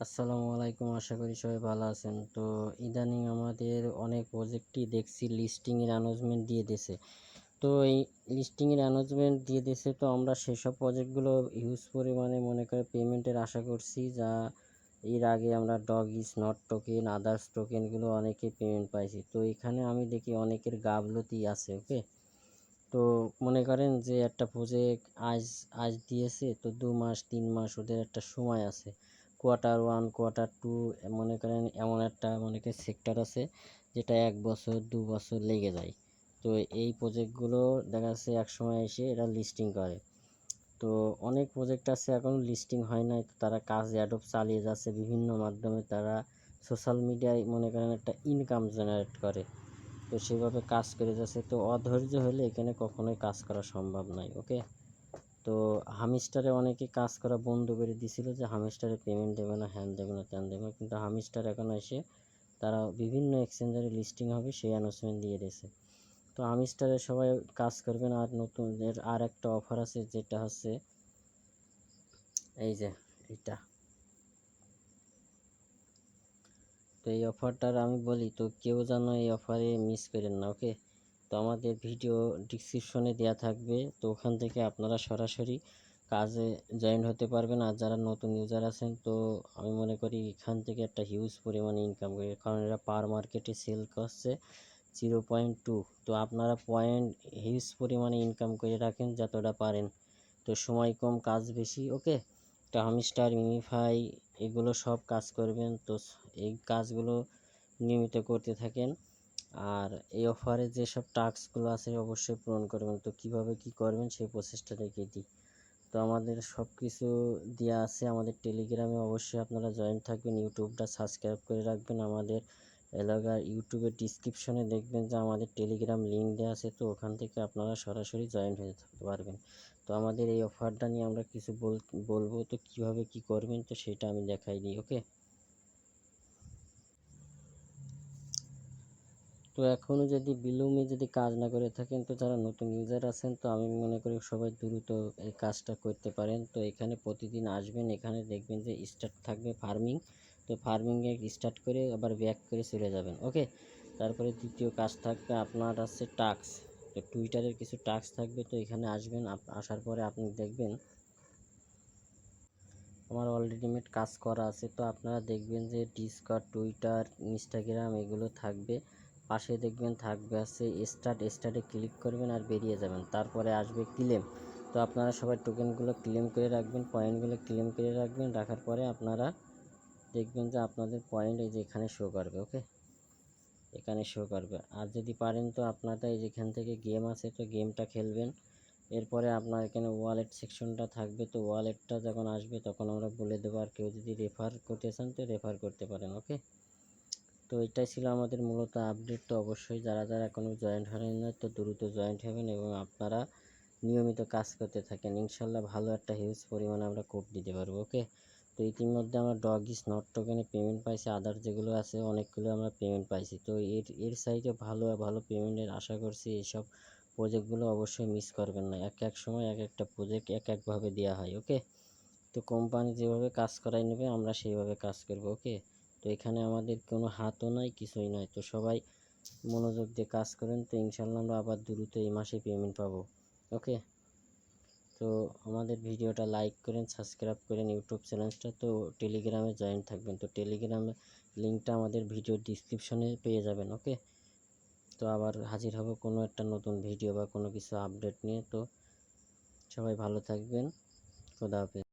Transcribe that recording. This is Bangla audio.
আসসালামু আলাইকুম, আশা করি সবাই ভালো আছেন। তো ইদানিং আমাদের অনেক প্রজেক্টই দেখছি লিস্টিংয়ের অ্যানাউন্সমেন্ট দিয়ে দিয়েছে। তো এই লিস্টিংয়ের অ্যানাউন্সমেন্ট দিয়ে দিয়েছে তো আমরা সেসব প্রজেক্টগুলো হিউজ পরিমাণে মনে করে পেমেন্টের আশা করছি, যা এর আগে আমরা dog is not token others টোকেনগুলো অনেকে পেমেন্ট পাইছি। তো এখানে আমি দেখি অনেকের গাফলতি আছে ওকে তো মনে করেন যে একটা প্রজেক্ট আজ আজ দিয়েছে, তো দু মাস, তিন মাস ওদের একটা সময় আছে। কোয়ার্টার ওয়ান কোয়ার্টার টু মনে করেন এমন একটা মনে করেন সেক্টর আছে, যেটা এক বছর, দু বছর লেগে যায়। তো এই প্রজেক্টগুলো দেখা যাচ্ছে এক সময় এসে এরা লিস্টিং করে। তো অনেক প্রজেক্ট আছে এখন লিস্টিং হয় নাই তারা কাজ অ্যাডপ চালিয়ে যাচ্ছে, বিভিন্ন মাধ্যমে তারা সোশ্যাল মিডিয়ায় মনে করেন একটা ইনকাম জেনারেট করে। তো সেভাবে কাজ করে যাচ্ছে, তো অধৈর্য হলে এখানে কখনোই কাজ করা সম্ভব নয় ওকে তো হামিস্টারে অনেকে কাজ করা বন্ধ করে দিছিল যে হামিস্টারে পেমেন্ট দেবে না হ্যান দেবে না, ত্যান দেবে না। কিন্তু হামিস্টার এখন এসে তারা বিভিন্ন এক্সচেঞ্জারে লিস্টিং হবে, সেই অ্যানাউন্সমেন্ট দিয়ে দিয়েছে। তো হামিস্টারে সবাই কাজ করবেন আর নতুন আর একটা অফার আছে, যেটা হচ্ছে এই যে এটা তো এই অফারটার আমি বলি, তো কেউ যেন এই অফারে মিস করেন না ওকে তো আমাদের ভিডিও ডিসক্রিপশনে দেওয়া থাকবে। তো ওখান থেকে আপনারা সরাসরি কাজে জয়েন হতে পারবেন। আর যারা নতুন ইউজার আছেন, তো আমি মনে করি এখান থেকে একটা হিউজ পরিমাণে ইনকাম করে। কারণ এরা পার মার্কেটে সেল করছে জিরো পয়েন্ট টু তো আপনারা পয়েন্ট হিউজ পরিমাণে ইনকাম করে রাখেন যতটা পারেন। তো সময় কম, কাজ বেশি ওকে তো হামিস্টার মিমিফাই এগুলো সব কাজ করবেন। তো এই কাজগুলো নিয়মিত করতে থাকেন। আর এই অফারে যেসব টাস্কগুলো আছে অবশ্যই পূরণ করবেন। তো কীভাবে কি করবেন সেই প্রসেসটা দেখিয়ে দিই। তো আমাদের সব কিছু দেওয়া আছে আমাদের টেলিগ্রামে, অবশ্যই আপনারা জয়েন থাকবেন, ইউটিউবটা সাবস্ক্রাইব করে রাখবেন। আমাদের এলাকার ইউটিউবের ডিসক্রিপশনে দেখবেন যে আমাদের টেলিগ্রাম লিঙ্ক দেওয়া আছে, তো ওখান থেকে আপনারা সরাসরি জয়েন হয়ে থাকতে পারবেন। তো আমাদের এই অফারটা নিয়ে আমরা কিছু বলব, তো কীভাবে কি করবেন তো সেটা আমি দেখাই দিই, ওকে? তো এখনও যদি বিলম্বে যদি কাজ না করে থাকেন, তো যারা নতুন ইউজার আছেন, তো আমি মনে করি সবাই দ্রুত এই কাজটা করতে পারেন। তো এখানে প্রতিদিন আসবেন, এখানে দেখবেন যে স্টার্ট থাকবে ফার্মিং তো ফার্মিংয়ে স্টার্ট করে আবার ব্যাক করে চলে যাবেন ওকে তারপরে দ্বিতীয় কাজ থাকবে আপনার আছে টাক্স তো টুইটারের কিছু টাক্স থাকবে, তো এখানে আসবেন আসার পরে আপনি দেখবেন আমার অলরেডিমেট কাজ করা আছে, তো আপনারা দেখবেন যে ডিসকট টুইটার ইনস্টাগ্রাম এগুলো থাকবে। পাশে দেখবেন থাকবে আছে স্টার্ট স্টার্টে ক্লিক করবেন আর বেরিয়ে যাবেন। তারপরে আসবে ক্লেম তো আপনারা সবাই টোকেনগুলো ক্লেম করে রাখবেন পয়েন্টগুলো ক্লেম করে রাখবেন, রাখার পরে আপনারা দেখবেন যে আপনাদের পয়েন্ট এই যে এখানে শো করবে ওকে এখানে শো করবে। আর যদি পারেন তো আপনারা এই যেখান থেকে গেম আছে, তো গেমটা খেলবেন। এরপরে আপনার এখানে ওয়ালেট সেকশনটা থাকবে, তো ওয়ালেটটা যখন আসবে তখন আমরা বলে দেবো আর কেউ যদি রেফার করতে চান তো রেফার করতে পারেন ওকে তো এটাই ছিল আমাদের মূলত আপডেট তো অবশ্যই যারা যারা এখনও জয়েন্ট হন না তো দ্রুত জয়েন্ট হবেন এবং আপনারা নিয়মিত কাজ করতে থাকেন। ইনশাল্লাহ ভালো একটা হিউজ পরিমাণে আমরা কোড দিতে পারব ওকে তো ইতিমধ্যে আমরা ডগ ইস নট টোকেনে পেমেন্ট পাইছি আদার যেগুলো আছে, অনেকগুলো আমরা পেমেন্ট পাইছি। তো এর এর সাইডে ভালো ভালো পেমেন্টের আশা করছি এইসব প্রজেক্টগুলো অবশ্যই মিস করবেন না। এক এক সময় এক একটা প্রজেক্ট এক একভাবে দেওয়া হয় ওকে তো কোম্পানি যেভাবে কাজ করাই নেবে, আমরা সেইভাবে কাজ করব ওকে তো এখানে আমাদের কোনো হাতও নাই, কিছুই নাই। তো সবাই মনোযোগ দিয়ে কাজ করেন, তো ইনশাল্লাহ আমরা আবার দ্রুত এই মাসে পেমেন্ট পাবো। ওকে তো আমাদের ভিডিওটা লাইক করেন সাবস্ক্রাইব করেন ইউটিউব চ্যানেলটা তো টেলিগ্রামে জয়েন থাকবেন। তো টেলিগ্রামে লিঙ্কটা আমাদের ভিডিও ডিসক্রিপশনে পেয়ে যাবেন। ওকে তো আবার হাজির হব কোনো একটা নতুন ভিডিও বা কোনো কিছু আপডেট নিয়ে। তো সবাই ভালো থাকবেন। খোদা হাফেজ।